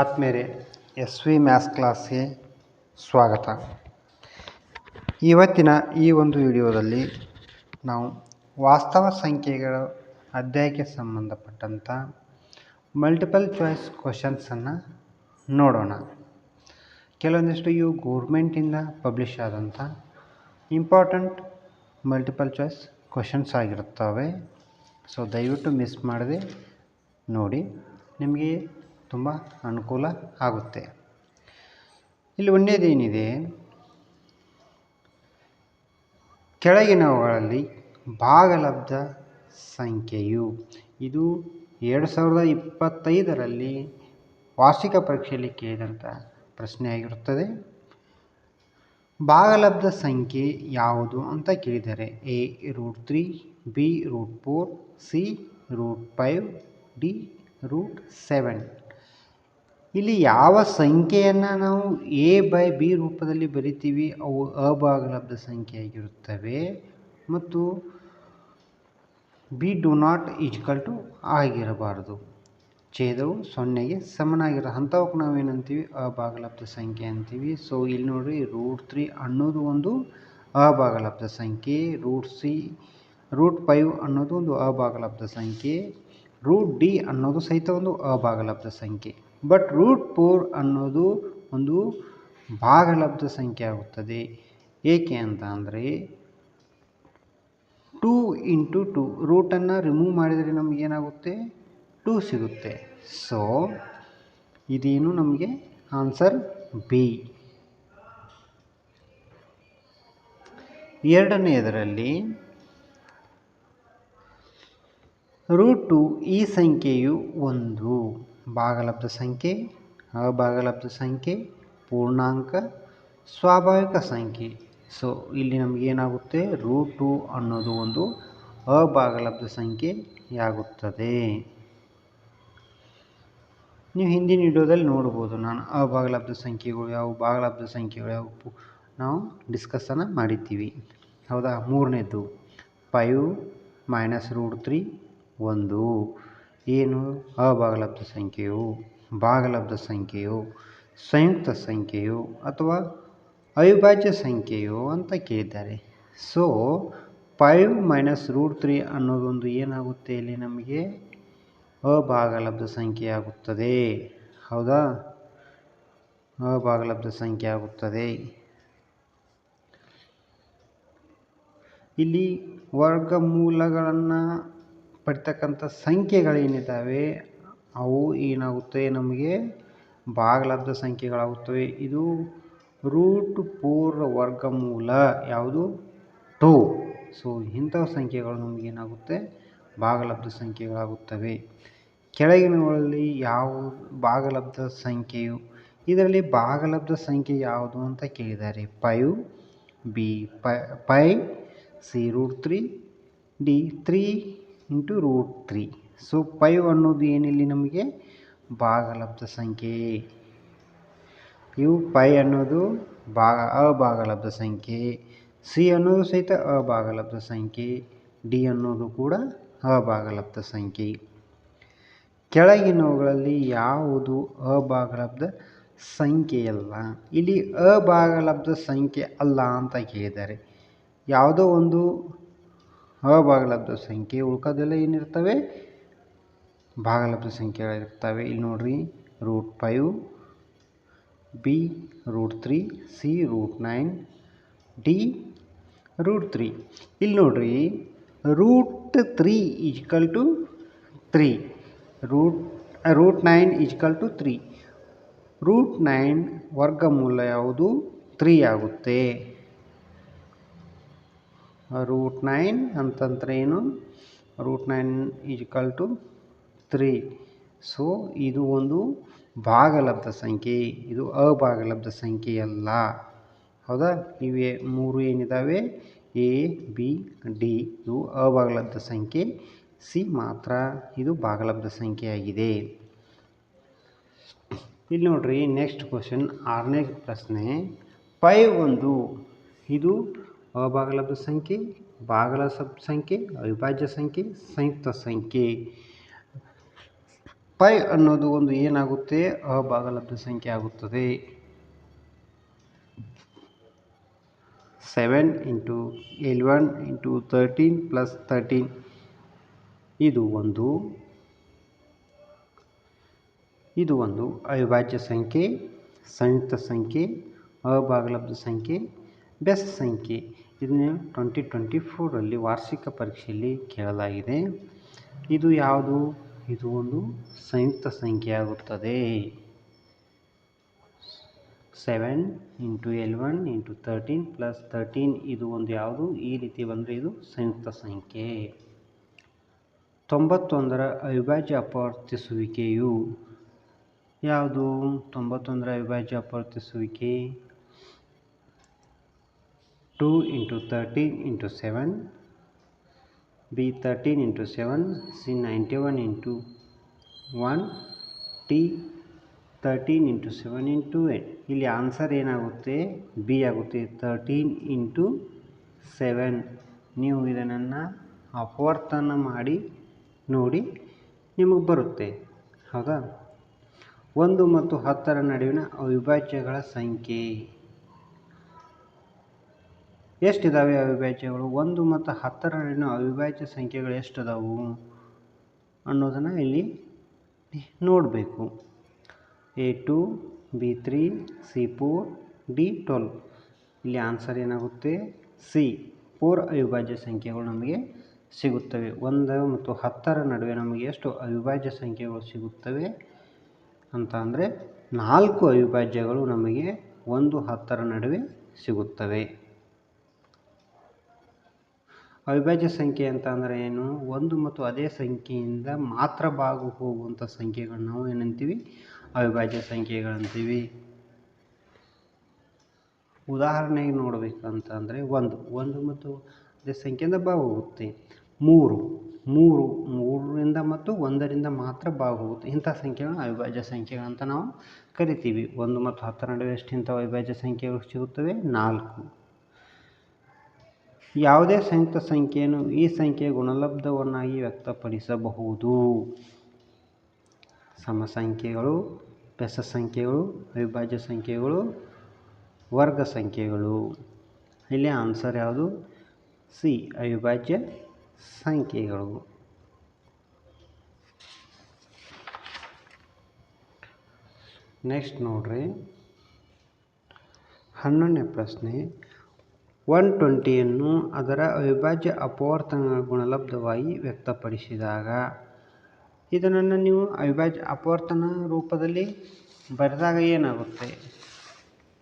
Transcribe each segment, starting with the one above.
ಆತ್ಮೇರೆ S V maths ಕ್ಲಾಸ್ಗೆ ಸ್ವಾಗತ. ಇವತ್ತಿನ ಈ ಒಂದು ವಿಡಿಯೋದಲ್ಲಿ ನಾವು ವಾಸ್ತವ ಸಂಖ್ಯೆಗಳ ಅಧ್ಯಾಯಕ್ಕೆ ಸಂಬಂಧಪಟ್ಟಂಥ ಮಲ್ಟಿಪಲ್ ಚಾಯ್ಸ್ ಕ್ವಶನ್ಸನ್ನು ನೋಡೋಣ. ಕೆಲವೊಂದಿಷ್ಟು ಇವು ಗೌರ್ಮೆಂಟಿಂದ ಪಬ್ಲಿಷ್ ಆದಂಥ ಇಂಪಾರ್ಟೆಂಟ್ ಮಲ್ಟಿಪಲ್ ಚಾಯ್ಸ್ ಕ್ವಶನ್ಸ್ ಆಗಿರುತ್ತವೆ. ಸೊ ದಯವಿಟ್ಟು ಮಿಸ್ ಮಾಡದೆ ನೋಡಿ. ನಿಮಗೆ ತುಂಬ ಅನುಕೂಲ ಆಗುತ್ತೆ. ಇಲ್ಲಿ ಒಂದೇದೇನಿದೆ? ಕೆಳಗಿನವುಗಳಲ್ಲಿ ಭಾಗಲಬ್ಧ ಸಂಖ್ಯೆಯು. ಇದು ಎರಡು ಸಾವಿರದ ಇಪ್ಪತ್ತೈದರಲ್ಲಿ ವಾರ್ಷಿಕ ಪರೀಕ್ಷೆಯಲ್ಲಿ ಕೇಳಿದಂಥ ಪ್ರಶ್ನೆಯಾಗಿರುತ್ತದೆ. ಭಾಗಲಬ್ಧ ಸಂಖ್ಯೆ ಯಾವುದು ಅಂತ ಕೇಳಿದರೆ, A root three, B root four, C root five, D root seven. ಇಲ್ಲಿ ಯಾವ ಸಂಖ್ಯೆಯನ್ನು ನಾವು ಎ ಬೈ ಬಿ ರೂಪದಲ್ಲಿ ಬರಿತೀವಿ, ಅವು ಅಭಾಗಲಬ್ಧ ಸಂಖ್ಯೆಯಾಗಿರುತ್ತವೆ ಮತ್ತು B do not equal to ಆಗಿರಬಾರದು. ಛೇದವು ಸೊನ್ನೆಗೆ ಸಮನಾಗಿರೋ ಅಂಥವಕ್ಕೆ ನಾವೇನಂತೀವಿ? ಅಭಾಗಲಬ್ಧ ಸಂಖ್ಯೆ ಅಂತೀವಿ. ಸೊ ಇಲ್ಲಿ ನೋಡಿರಿ ರೂಟ್ ತ್ರೀ ಅನ್ನೋದು ಒಂದು ಅಭಾಗಲಬ್ಧ ಸಂಖ್ಯೆ ರೂಟ್ ಸಿ ರೂಟ್ ಫೈವ್ ಅನ್ನೋದು ಒಂದು ಅಭಾಗಲಬ್ಧ ಸಂಖ್ಯೆ ರೂಟ್ ಡಿ ಅನ್ನೋದು ಸಹಿತ ಒಂದು ಅಭಾಗಲಬ್ಧ ಸಂಖ್ಯೆ. ಬಟ್ ರೂಟ್ ಪೋರ್ ಅನ್ನೋದು ಒಂದು ಭಾಗಲಬ್ಧ ಸಂಖ್ಯೆ ಆಗುತ್ತದೆ. ಏಕೆ ಅಂತ ಅಂದರೆ ಟೂ ಇಂಟು ಟೂ ರೂಟನ್ನು ರಿಮೂವ್ ಮಾಡಿದರೆ ನಮಗೇನಾಗುತ್ತೆ ಟೂ ಸಿಗುತ್ತೆ. ಸೊ ಇದೇನು ನಮಗೆ ಆನ್ಸರ್ ಬಿ ಎರಡನೆಯದರಲ್ಲಿ ರೂಟ್ ಟು ಈ ಸಂಖ್ಯೆಯು ಒಂದು. ಭಾಗಲಬ್ಧ ಸಂಖ್ಯೆ, ಅಭಾಗಲಬ್ಧ ಸಂಖ್ಯೆ, ಪೂರ್ಣಾಂಕ, ಸ್ವಾಭಾವಿಕ ಸಂಖ್ಯೆ. ಸೊ ಇಲ್ಲಿ ನಮಗೇನಾಗುತ್ತೆ ರೂಟ್ ಟು ಅನ್ನೋದು ಒಂದು ಅಭಾಗಲಬ್ಧ ಸಂಖ್ಯೆಯಾಗುತ್ತದೆ ನೀವು ಹಿಂದಿನ ವಿಡಿಯೋದಲ್ಲಿ ನೋಡ್ಬೋದು ನಾನು ಅಭಾಗಲಬ್ಧ ಸಂಖ್ಯೆಗಳು ಯಾವ ಭಾಗಲಬ್ಧ ಸಂಖ್ಯೆಗಳು ಯಾವ ನಾವು ಡಿಸ್ಕಸನ್ನು ಮಾಡಿದ್ದೀವಿ. ಹೌದಾ? ಮೂರನೇದು ಫೈವ್ ಮೈನಸ್ ರೂಟ್ ತ್ರೀ ಒಂದು. ಏನು? ಅಭಾಗಲಬ್ಧ ಸಂಖ್ಯೆಯು ಭಾಗಲಬ್ಧ ಸಂಖ್ಯೆಯು, ಸಂಯುಕ್ತ ಸಂಖ್ಯೆಯು ಅಥವಾ ಅವಿಭಾಜ್ಯ ಸಂಖ್ಯೆಯು ಅಂತ ಕೇಳಿದ್ದಾರೆ. So five minus root three ಅನ್ನೋದೊಂದು ಏನಾಗುತ್ತೆ ಇಲ್ಲಿ ನಮಗೆ? ಅಭಾಗಲಬ್ಧ ಸಂಖ್ಯೆ ಆಗುತ್ತದೆ. ಹೌದಾ? ಅಭಾಗಲಬ್ಧ ಸಂಖ್ಯೆ ಆಗುತ್ತದೆ. ಇಲ್ಲಿ ವರ್ಗಮೂಲಗಳನ್ನು ಪಡಿತಕ್ಕಂಥ ಸಂಖ್ಯೆಗಳೇನಿದ್ದಾವೆ, ಅವು ಏನಾಗುತ್ತೆ ನಮಗೆ? ಭಾಗಲಬ್ಧ ಸಂಖ್ಯೆಗಳಾಗುತ್ತವೆ. ಇದು ರೂಟ್ ಫೋರ್ ವರ್ಗಮೂಲ ಯಾವುದು? ಟು. ಸೊ ಇಂಥ ಸಂಖ್ಯೆಗಳು ನಮಗೇನಾಗುತ್ತೆ ಭಾಗಲಬ್ಧ ಸಂಖ್ಯೆಗಳಾಗುತ್ತವೆ. ಕೆಳಗಿನವುಗಳಲ್ಲಿ ಯಾವ ಭಾಗಲಬ್ಧ ಸಂಖ್ಯೆಯು? ಇದರಲ್ಲಿ ಭಾಗಲಬ್ಧ ಸಂಖ್ಯೆ ಯಾವುದು ಅಂತ ಕೇಳಿದ್ದಾರೆ. Five B pi, C root three, D three into root three so five ಅನ್ನೋದು ಏನಿಲ್ಲಿ ನಮಗೆ? ಭಾಗಲಬ್ಧ ಸಂಖ್ಯೆ. ಇವು ಪೈ ಅನ್ನೋದು ಭಾಗ, ಅಭಾಗಲಬ್ಧ ಸಂಖ್ಯೆ. ಸಿ ಅನ್ನೋದು ಸಹಿತ ಅಭಾಗಲಬ್ಧ ಸಂಖ್ಯೆ. ಡಿ ಅನ್ನೋದು ಕೂಡ ಅಭಾಗಲಬ್ಧ ಸಂಖ್ಯೆ. ಕೆಳಗಿನವುಗಳಲ್ಲಿ ಯಾವುದು ಅಭಾಗಲಬ್ಧ ಸಂಖ್ಯೆಯಲ್ಲ ಇಲ್ಲಿ ಅಭಾಗಲಬ್ಧ ಸಂಖ್ಯೆ ಅಲ್ಲ ಅಂತ ಕೇಳಿದ್ದಾರೆ. ಯಾವುದೋ ಒಂದು ಅಭಾಗಲಬ್ಧ ಸಂಖ್ಯೆ ಉಳ್ಕೋದೆಲ್ಲ ಏನಿರ್ತವೆ? ಭಾಗಲಬ್ಧ ಸಂಖ್ಯೆಗಳಿರ್ತವೆ ಇಲ್ಲಿ ನೋಡ್ರಿ root five B root three C root nine D root three ಇಲ್ಲಿ ನೋಡ್ರಿ root three equal to three root root nine equal to three root nine ವರ್ಗಮೂಲ ಯಾವುದು? ತ್ರೀ ಆಗುತ್ತೆ. ರೂಟ್ ನೈನ್ ಅಂತಂದ್ರೆ ಏನು? Root nine equal to three so ಇದು ಒಂದು ಭಾಗಲಬ್ಧ ಸಂಖ್ಯೆ. ಇದು ಅಭಾಗಲಬ್ಧ ಸಂಖ್ಯೆಯಲ್ಲ ಹೌದಾ? ಇವೆ ಮೂರು ಏನಿದ್ದಾವೆ ಎ, ಬಿ, ಡಿ. ಇದು ಅಭಾಗಲಬ್ಧ ಸಂಖ್ಯೆ. ಸಿ ಮಾತ್ರ ಇದು ಭಾಗಲಬ್ಧ ಸಂಖ್ಯೆಯಾಗಿದೆ ಇಲ್ಲಿ ನೋಡ್ರಿ ನೆಕ್ಸ್ಟ್ ಕ್ವಶನ್ ಆರನೇ ಪ್ರಶ್ನೆ. ಪೈ ಒಂದು, ಇದು ಅಭಾಗಲಬ್ಧ ಸಂಖ್ಯೆ ಭಾಗಲಬ್ಧ ಸಂಖ್ಯೆ, ಅವಿಭಾಜ್ಯ ಸಂಖ್ಯೆ, ಸಂಯುಕ್ತ ಸಂಖ್ಯೆ. ಪೈ ಅನ್ನೋದು ಒಂದು ಏನಾಗುತ್ತೆ? ಅಭಾಗಲಬ್ಧ ಸಂಖ್ಯೆ ಆಗುತ್ತದೆ. Seven into eleven into thirteen plus thirteen ಇದು ಒಂದು. ಇದು ಒಂದು ಅವಿಭಾಜ್ಯ ಸಂಖ್ಯೆ, ಸಂಯುಕ್ತ ಸಂಖ್ಯೆ ಅಭಾಗಲಬ್ಧ ಸಂಖ್ಯೆ ಬೆಸ ಸಂಖ್ಯೆ ಇದನ್ನು ಟ್ವೆಂಟಿ ಟ್ವೆಂಟಿ ಫೋರಲ್ಲಿ ವಾರ್ಷಿಕ ಪರೀಕ್ಷೆಯಲ್ಲಿ ಕೇಳಲಾಗಿದೆ. ಇದು ಯಾವುದು? ಇದು ಒಂದು ಸಂಯುಕ್ತ ಸಂಖ್ಯೆ ಆಗುತ್ತದೆ. Seven into eleven into thirteen plus thirteen ಇದು ಒಂದು ಯಾವುದು? ಈ ರೀತಿ ಬಂದರೆ ಇದು ಸಂಯುಕ್ತ ಸಂಖ್ಯೆ. ತೊಂಬತ್ತೊಂದರ ಅವಿಭಾಜ್ಯ ಅಪವರ್ತಿಸುವಿಕೆಯು ಯಾವುದು? ತೊಂಬತ್ತೊಂದರ ಅವಿಭಾಜ್ಯ ಅಪವರ್ತಿಸುವಿಕೆ two into thirteen into seven B thirteen into seven C ninety one into one D thirteen into seven into eight ಇಲ್ಲಿ ಆನ್ಸರ್ ಏನಾಗುತ್ತೆ? ಬಿ ಆಗುತ್ತೆ ತರ್ಟೀನ್ ಇಂಟು ಸೆವೆನ್ ನೀವು ಇದನ್ನು ಅಪವರ್ತನ ಮಾಡಿ, ನೋಡಿ ನಿಮಗೆ ಬರುತ್ತೆ. ಹೌದಾ? ಒಂದು ಮತ್ತು ಹತ್ತರ ನಡುವಿನ ಅವಿಭಾಜ್ಯಗಳ ಸಂಖ್ಯೆ. ಎಷ್ಟಿದ್ದಾವೆ ಅವಿಭಾಜ್ಯಗಳು? ಒಂದು ಮತ್ತು ಹತ್ತರ ನಡುವಿನ ಅವಿಭಾಜ್ಯ ಸಂಖ್ಯೆಗಳು ಎಷ್ಟಿದಾವು ಅನ್ನೋದನ್ನು ಇಲ್ಲಿ ನೋಡಬೇಕು. A two B three C four D twelve ಇಲ್ಲಿ ಆನ್ಸರ್ ಏನಾಗುತ್ತೆ? ಸಿ ಫೋರ್ ಅವಿಭಾಜ್ಯ ಸಂಖ್ಯೆಗಳು ನಮಗೆ ಸಿಗುತ್ತವೆ. ಒಂದು ಮತ್ತು ಹತ್ತರ ನಡುವೆ ನಮಗೆ ಎಷ್ಟು ಅವಿಭಾಜ್ಯ ಸಂಖ್ಯೆಗಳು ಸಿಗುತ್ತವೆ ಅಂತ ಅಂದರೆ ನಾಲ್ಕು ಅವಿಭಾಜ್ಯಗಳು ನಮಗೆ ಒಂದು, ಹತ್ತರ ನಡುವೆ ಸಿಗುತ್ತವೆ. ಅವಿಭಾಜ್ಯ ಸಂಖ್ಯೆ ಅಂತ ಅಂದರೆ ಏನು? ಒಂದು ಮತ್ತು ಅದೇ ಸಂಖ್ಯೆಯಿಂದ ಮಾತ್ರ ಭಾಗ ಹೋಗುವಂಥ ಸಂಖ್ಯೆಗಳನ್ನ ನಾವು ಏನಂತೀವಿ? ಅವಿಭಾಜ್ಯ ಸಂಖ್ಯೆಗಳಂತೀವಿ ಉದಾಹರಣೆಗೆ ನೋಡಬೇಕಂತ ಅಂದರೆ ಒಂದು ಒಂದು ಮತ್ತು ಅದೇ ಸಂಖ್ಯೆಯಿಂದ ಭಾಗ ಹೋಗುತ್ತೆ. ಮೂರು ಮೂರು ಮೂರರಿಂದ ಮತ್ತು ಒಂದರಿಂದ ಮಾತ್ರ ಭಾಗ ಹೋಗುತ್ತೆ. ಇಂಥ ಸಂಖ್ಯೆಗಳನ್ನ ಅವಿಭಾಜ್ಯ ಸಂಖ್ಯೆಗಳಂತ ನಾವು ಕರಿತೀವಿ. ಒಂದು ಮತ್ತು ಹತ್ತರ ನಡುವೆ ಎಷ್ಟು ಇಂಥ ಅವಿಭಾಜ್ಯ ಸಂಖ್ಯೆಗಳು ಸಿಗುತ್ತವೆ? ನಾಲ್ಕು. ಯಾವುದೇ ಸಂಯುಕ್ತ ಸಂಖ್ಯೆಯನ್ನು ಈ ಸಂಖ್ಯೆಯ ಗುಣಲಬ್ಧವನ್ನಾಗಿ ವ್ಯಕ್ತಪಡಿಸಬಹುದು. ಸಮಸಂಖ್ಯೆಗಳು ಬೆಸ ಸಂಖ್ಯೆಗಳು, ಅವಿಭಾಜ್ಯ ಸಂಖ್ಯೆಗಳು, ವರ್ಗ ಸಂಖ್ಯೆಗಳು. ಇಲ್ಲಿ ಆನ್ಸರ್ ಯಾವುದು? ಸಿ, ಅವಿಭಾಜ್ಯ ಸಂಖ್ಯೆಗಳು. ನೆಕ್ಸ್ಟ್ ನೋಡ್ರಿ. ಹನ್ನೊಂದನೇ ಪ್ರಶ್ನೆ. ಒನ್ ಟ್ವೆಂಟಿಯನ್ನು ಅದರ ಅವಿಭಾಜ್ಯ ಅಪವರ್ತನ ಗುಣಲಬ್ಧವಾಗಿ ವ್ಯಕ್ತಪಡಿಸಿದಾಗ. ಇದನ್ನು ನೀವು ಅವಿಭಾಜ್ಯ ಅಪವರ್ತನ ರೂಪದಲ್ಲಿ ಬರೆದಾಗ ಏನಾಗುತ್ತೆ?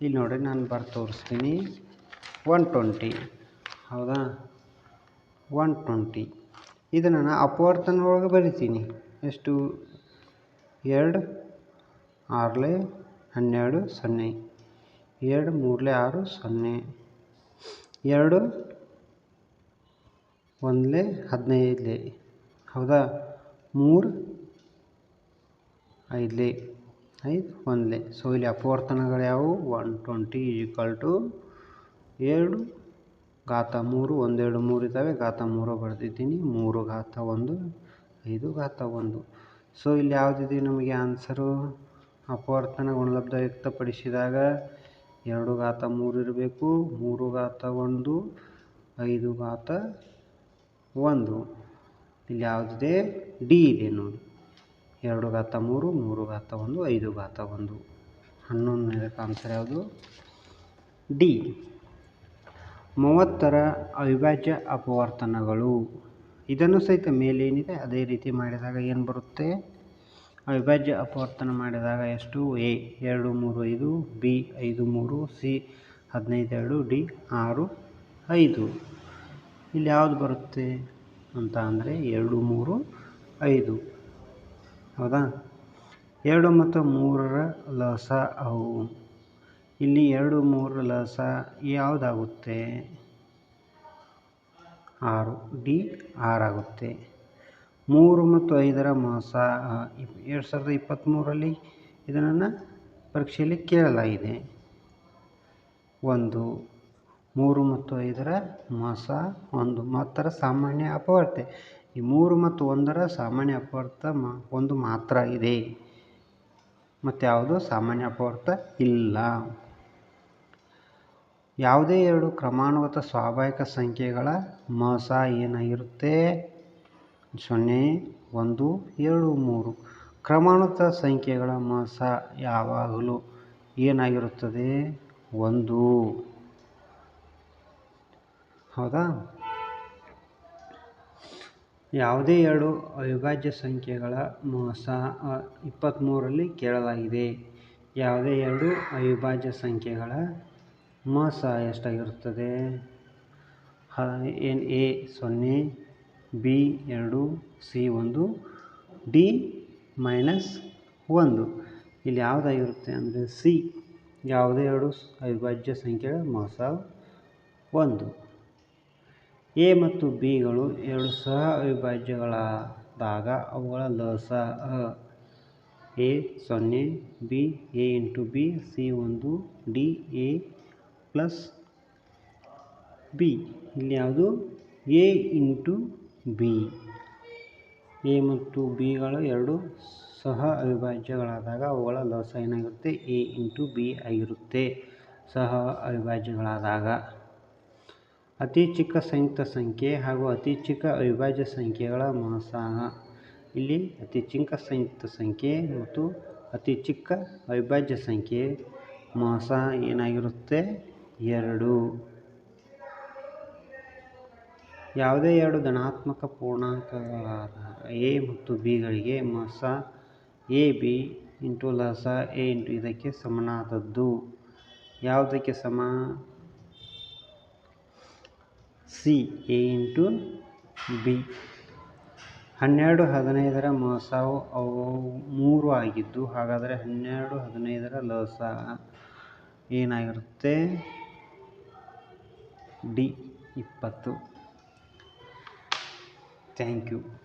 ಇಲ್ಲಿ ನೋಡಿ, ನಾನು ಬರ್ ತೋರಿಸ್ತೀನಿ ಒನ್ ಟ್ವೆಂಟಿ ಹೌದಾ? ಒನ್ ಟ್ವೆಂಟಿ ಇದನ್ನು ನಾನು ಅಪವರ್ತನ ಒಳಗೆ ಬರಿತೀನಿ. ಎಷ್ಟು? ಎರಡು, ಆರಲೆ ಹನ್ನೆರಡು, ಸೊನ್ನೆ. ಎರಡು, ಮೂರಲೆ ಆರು, ಸೊನ್ನೆ. ಎರಡು, ಒಂದಲೇ, ಹದಿನೈದಲೇ. ಹೌದಾ? ಮೂರು, ಐದಲೇ. ಐದು, ಒಂದಲೇ. ಸೊ ಇಲ್ಲಿ ಅಪವರ್ತನಗಳು ಯಾವುವು? ಒನ್ ಟ್ವೆಂಟಿ ಈಕ್ವಲ್ ಟು ಎರಡು, ಘಾತ ಮೂರು, ಒಂದೆರಡು, ಮೂರು ಇದ್ದಾವೆ. ಘಾತ ಮೂರು ಬರೆದಿದ್ದೀನಿ. ಮೂರು, ಘಾತ ಒಂದು, ಐದು, ಘಾತ ಒಂದು. ಸೊ ಇಲ್ಲಿ ಯಾವುದಿದೆ ನಮಗೆ ಆನ್ಸರು ಅಪವರ್ತನ ಗುಣಲಬ್ಧ ವ್ಯಕ್ತಪಡಿಸಿದಾಗ ಎರಡು ಘಾತ ಮೂರು ಇರಬೇಕು. ಮೂರು ಘಾತ ಒಂದು, ಐದು ಘಾತ ಒಂದು. ಇಲ್ಲಿ ಯಾವುದಿದೆ? ಡಿ ಇದೆ ನೋಡಿ. ಎರಡು ಘಾತ ಮೂರು ಮೂರು ಘಾತ ಒಂದು, ಐದು ಘಾತ ಒಂದು. ಹನ್ನೊಂದನೇ ಆನ್ಸರ್ ಯಾವುದು? ಡಿ. ಮೂವತ್ತರ ಅವಿಭಾಜ್ಯ ಅಪವರ್ತನಗಳು. ಇದನ್ನು ಸಹಿತ ಮೇಲೇನಿದೆ, ಅದೇ ರೀತಿ ಮಾಡಿದಾಗ ಏನು ಬರುತ್ತೆ? ಅವಿಭಾಜ್ಯ ಅಪವರ್ತನ ಮಾಡಿದಾಗ ಎಷ್ಟು? ಎ, ಎರಡು, ಮೂರು, ಐದು, ಬಿ, ಐದು, ಮೂರು, ಸಿ, ಹದಿನೈದು, ಎರಡು, ಡಿ, ಆರು, ಐದು. ಇಲ್ಲಿ ಯಾವುದು ಬರುತ್ತೆ ಅಂತ ಅಂದರೆ ಎರಡು, ಮೂರು, ಐದು. ಹೌದಾ? ಎರಡು ಮತ್ತು ಮೂರರ ಲಸ ಅವು. ಇಲ್ಲಿ ಎರಡು ಮೂರರ ಲಸ ಯಾವುದಾಗುತ್ತೆ? ಆರು. ಡಿ, ಆರಾಗುತ್ತೆ. ಮೂರು ಮತ್ತು ಐದರ ಮಾಸ ಎರಡು ಸಾವಿರದ ಇಪ್ಪತ್ತ್ಮೂರರಲ್ಲಿ ಇದನ್ನು ಪರೀಕ್ಷೆಯಲ್ಲಿ ಕೇಳಲಾಗಿದೆ. ಒಂದು, ಮೂರು ಮತ್ತು ಐದರ ಮಾಸ, ಒಂದು ಮಾತ್ರ ಸಾಮಾನ್ಯ ಅಪವರ್ತೆ. ಈ ಮೂರು ಮತ್ತು ಒಂದರ ಸಾಮಾನ್ಯ ಅಪವರ್ತ ಮಾ, ಒಂದು ಮಾತ್ರ ಇದೆ. ಮತ್ತು ಯಾವುದು ಸಾಮಾನ್ಯ ಅಪವರ್ತ ಇಲ್ಲ. ಯಾವುದೇ ಎರಡು ಕ್ರಮಾನುಗತ ಸ್ವಾಭಾವಿಕ ಸಂಖ್ಯೆಗಳ ಮಾಸ ಏನಾಗಿರುತ್ತೆ? ಸೊನ್ನೆ, ಒಂದು, ಎರಡು, ಮೂರು. ಕ್ರಮಾನುತ ಸಂಖ್ಯೆಗಳ ಮಾಸ ಯಾವಾಗಲೂ ಏನಾಗಿರುತ್ತದೆ? ಒಂದು. ಹೌದಾ? ಯಾವುದೇ ಎರಡು ಅವಿಭಾಜ್ಯ ಸಂಖ್ಯೆಗಳ ಮಾಸ ಇಪ್ಪತ್ತ್ಮೂರರಲ್ಲಿ ಕೇಳಲಾಗಿದೆ. ಯಾವುದೇ ಎರಡು ಅವಿಭಾಜ್ಯ ಸಂಖ್ಯೆಗಳ ಮಾಸ ಎಷ್ಟಾಗಿರುತ್ತದೆ? ಏನು, ಎ, ಸೊನ್ನೆ ಬಿ ಎರಡು ಸಿ ಒಂದು ಡಿ ಮೈನಸ್ ಒಂದು ಇಲ್ಲಿ ಯಾವುದಾಗಿರುತ್ತೆ ಅಂದರೆ ಸಿ ಯಾವುದೇ ಎರಡು ಅವಿಭಾಜ್ಯ ಸಂಖ್ಯೆಗಳ ಮೋಸ ಒಂದು. ಎ ಮತ್ತು ಬಿಗಳು ಎರಡು ಸಹ ಅವಿಭಾಜ್ಯಗಳಾದಾಗ ಅವುಗಳ ಲಸ ಎ ಸೊನ್ನೆ B A into B C ಒಂದು ಡಿ ಎ ಪ್ಲಸ್ ಬಿ ಇಲ್ಲಿ ಯಾವುದು? A into B. ಎ ಮತ್ತು ಬಿಗಳು ಎರಡು ಸಹ ಅವಿಭಾಜ್ಯಗಳಾದಾಗ ಅವುಗಳ ಲಸ ಏನಾಗಿರುತ್ತೆ ಎ ಇಂಟು ಬಿ ಆಗಿರುತ್ತೆ. ಸಹ ಅವಿಭಾಜ್ಯಗಳಾದಾಗ. ಅತಿ ಚಿಕ್ಕ ಸಂಯುಕ್ತ ಸಂಖ್ಯೆ ಹಾಗೂ ಅತಿ ಚಿಕ್ಕ ಅವಿಭಾಜ್ಯ ಸಂಖ್ಯೆಗಳ ಮಹಾಸಹ ಇಲ್ಲಿ ಅತಿ ಚಿಕ್ಕ ಸಂಯುಕ್ತ ಸಂಖ್ಯೆ ಮತ್ತು ಅತಿ ಚಿಕ್ಕ ಅವಿಭಾಜ್ಯ ಸಂಖ್ಯೆ ಮಾಸ ಏನಾಗಿರುತ್ತೆ? ಎರಡು. ಯಾವುದೇ ಎರಡು ಧನಾತ್ಮಕ ಪೂರ್ಣಾಂಕಗಳಾದ ಎ ಮತ್ತು ಬಿಗಳಿಗೆ ಮಸ, ಎ, ಬಿ ಇಂಟು ಲಸ, ಎ ಇಂಟು ಇದಕ್ಕೆ ಸಮನಾದದ್ದು. ಯಾವುದಕ್ಕೆ ಸಮ? C, A into B. ಹನ್ನೆರಡು ಹದಿನೈದರ ಮಸವು ಅವು ಮೂರು ಆಗಿದ್ದು, ಹಾಗಾದರೆ ಹನ್ನೆರಡು ಹದಿನೈದರ ಲಸ ಏನಾಗಿರುತ್ತೆ? ಡಿ, ಇಪ್ಪತ್ತು. Thank you.